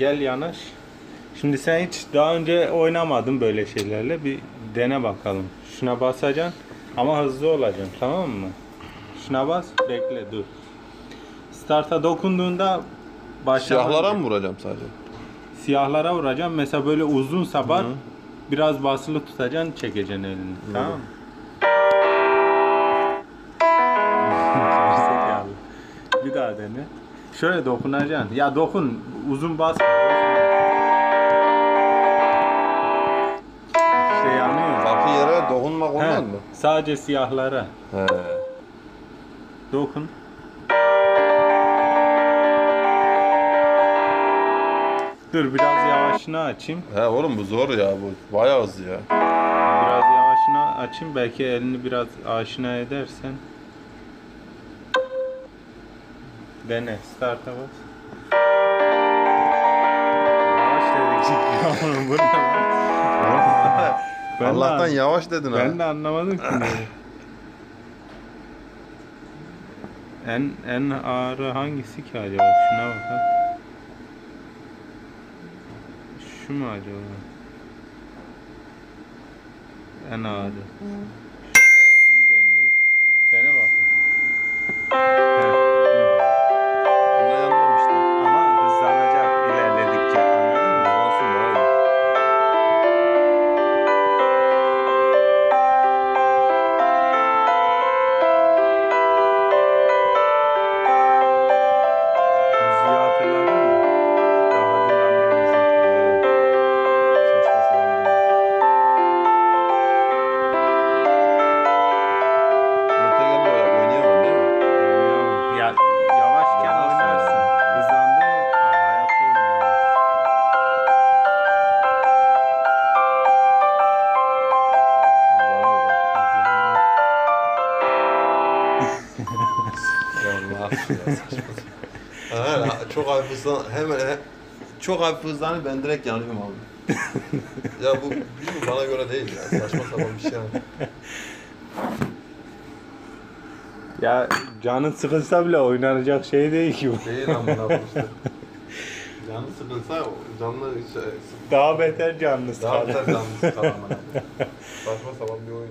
gel yanaş. Şimdi sen hiç daha önce oynamadın böyle şeylerle. Bir dene bakalım. Şuna basacaksın ama hızlı olacaksın tamam mı? Şuna bas bekle dur. Start'a dokunduğunda başlaman- Siyahlara mı vuracağım sadece? Siyahlara vuracağım. Mesela böyle uzun sabar biraz basılı tutacaksın çekeceksin elini. Tamam mı? Bir daha dene. Şöyle dokunacaksın. Ya dokun. Uzun basma. İşte yanıyor. Farklı yere dokunmak He, olmaz mı? sadece siyahlara. He. Dokun. Dur biraz yavaşını açayım. He oğlum bu zor ya bu. Bayağı hızlı ya. Biraz yavaşını açayım. Belki elini biraz aşina edersen. Dene. Start'a bas. Yavaş dedik. Oğlum bu ne lan? Ben de Allah'tan an- yavaş dedin ha. Ben de anlamadım ki. neyi. en en ağrı hangisi ki acaba? Şuna bakalım. Şu mu acaba? En ağrı. Ya Allah ya saçma sapan. Ha, çok hafif hızlan hemen he, çok hafif hızlanır ben direkt yanıyorum abi. ya bu bilmiyorum bana göre değil ya saçma sapan bir şey yani. Ya canın sıkılsa bile oynanacak şey değil ki bu. Değil amına koyayım işte. Canı sıkılsa canlı şey, Daha beter canlı daha sıkar. beter canlı sıkar. Saçma sapan bir oyun.